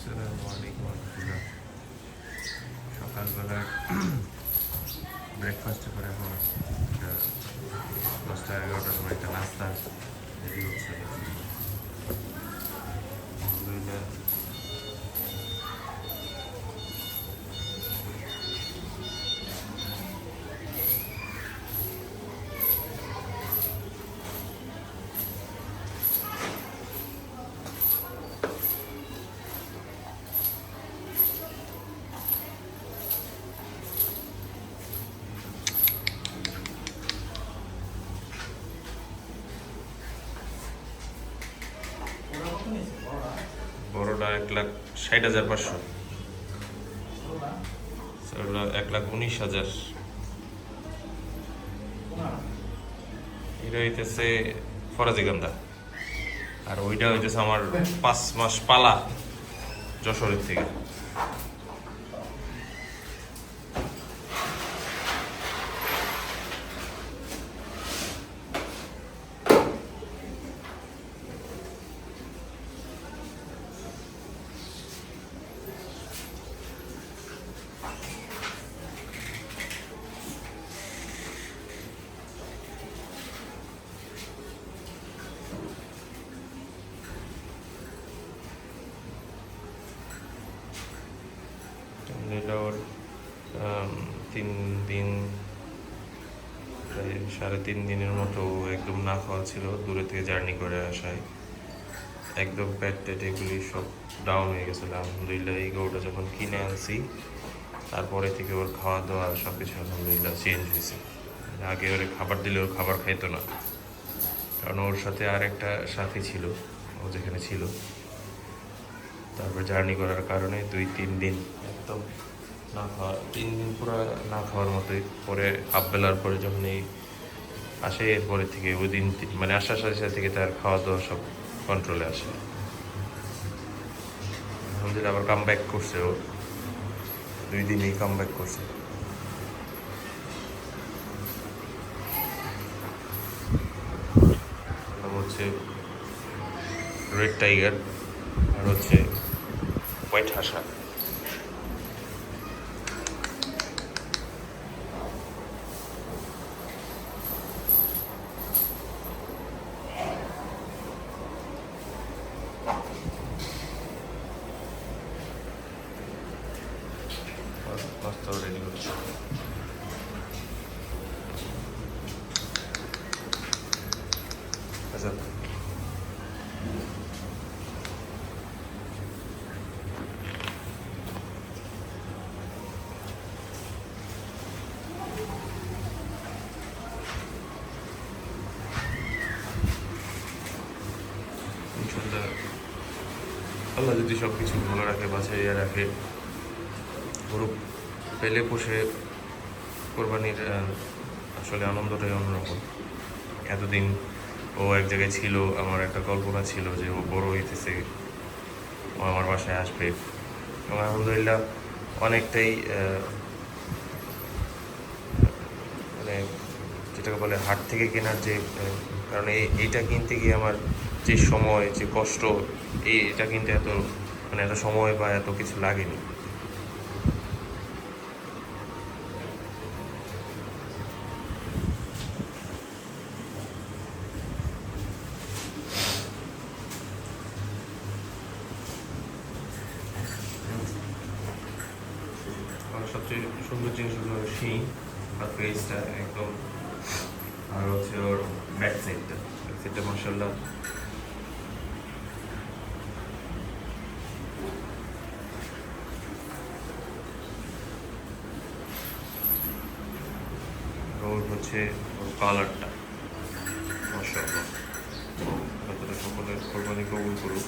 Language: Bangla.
আসসালামু আলাইকুম রহমতুল্লাহ সকালবেলা ব্রেকফাস্ট করে এখন দশটা এগারোটার বড়টা এক লাখ ষাট হাজার পাঁচশো। এক লাখ উনিশ হাজার। এটা হইতেছে ফরাজিগন্ধা আর ওইটা হইতেছে আমার পাঁচ মাস পালা যশোরের থেকে। তিন দিন সাড়ে তিন দিনের মতো একদম না খাওয়া ছিল, দূরে থেকে জার্নি করে আসায়। একদম পেট টেট এগুলি সব ডাউন হয়ে গেছিল, আলহামদুলিল্লাহ, এই গরুটা যখন কিনে আনছি তারপরে থেকে ওর খাওয়া দাওয়া সব কিছু আলহামদুলিল্লাহ চেঞ্জ হয়েছে। আগে ওরে খাবার দিলে ওর খাবার খাইতো না। কারণ ওর সাথে আর একটা সাথী ছিল, ও যেখানে ছিল। তারপর জার্নি করার কারণে দুই, তিন দিন একদম না খাওয়া, তিন দিন পুরো না খাওয়ার মতোই। পরে হাফ বেলার পরে যখন এই আসে, এরপরে থেকে ওই দিন মানে আসার সাথে সাথে থেকে তার খাওয়া দাওয়া সব কন্ট্রোলে আসে। আলহামদুলিল্লাহ আবার কাম ব্যাক করছে ও। দুই দিনেই কাম ব্যাক করছে হচ্ছে রেড টাইগার আর হচ্ছে হোয়াইট হাসা নাস্তা রেডি হচ্ছে আচ্ছা আল্লাহ যদি সব কিছু ভালো রাখে বাঁচাইয়া রাখে গরু পেলে পুষে কোরবানির আসলে আনন্দটাই অন্যরকম। এতদিন ও এক জায়গায় ছিল, আমার একটা কল্পনা ছিল যে ও বড় হইতেছে, ও আমার বাসায় আসবে। এবং আলহামদুলিল্লাহ অনেকটাই মানে যেটাকে বলে হাট থেকে কেনার যে কারণ এই এইটা কিনতে গিয়ে আমার যে সময়, যে কষ্ট, এই, এটা কিনতে এত মানে এত সময় বা এত কিছু লাগেনি। সবচেয়ে সুন্দর জিনিস হলো শিং আর ফেসটা একদম আর হচ্ছে ওর ব্যাক সাইডটা ব্যাক সাইডটা মার্শাল্লাহ ওর হচ্ছে ওর কালারটা মার্শাল্লাহ সকলের কোরবানি কবুল করুক।